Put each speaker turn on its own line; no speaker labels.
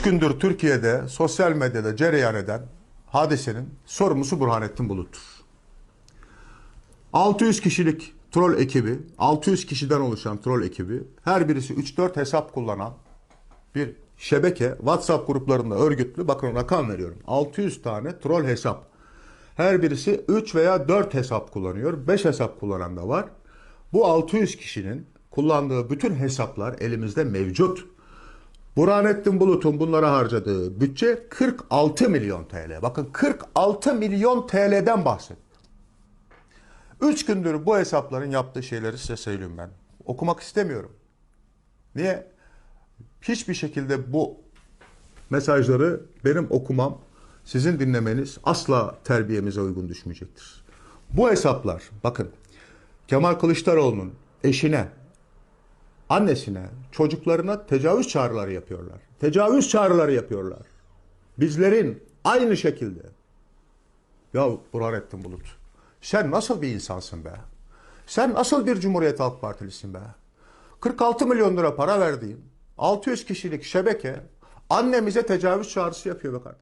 Üç gündür Türkiye'de sosyal medyada cereyan eden hadisenin sorumlusu Burhanettin Bulut'tur. 600 kişilik troll ekibi, 600 kişiden oluşan troll ekibi, her birisi 3-4 hesap kullanan bir şebeke WhatsApp gruplarında örgütlü, bakın rakam veriyorum. 600 tane troll hesap. Her birisi 3 veya 4 hesap kullanıyor. 5 hesap kullanan da var. Bu 600 kişinin kullandığı bütün hesaplar elimizde mevcut. Burhanettin Bulut'un bunlara harcadığı bütçe 46 milyon TL. Bakın 46 milyon TL'den bahsediyor. Üç gündür bu hesapların yaptığı şeyleri size söyleyeyim ben. Okumak istemiyorum. Niye? Hiçbir şekilde bu mesajları benim okumam, sizin dinlemeniz asla terbiyemize uygun düşmeyecektir. Bu hesaplar, bakın Kemal Kılıçdaroğlu'nun eşine, annesine, çocuklarına tecavüz çağrıları yapıyorlar. Tecavüz çağrıları yapıyorlar. Bizlerin aynı şekilde. Ya Burhanettin Bulut, sen nasıl bir insansın be? Sen nasıl bir Cumhuriyet Halk Partilisin be? 46 milyon lira para verdiğin 600 kişilik şebeke annemize tecavüz çağrısı yapıyor be kardeşim.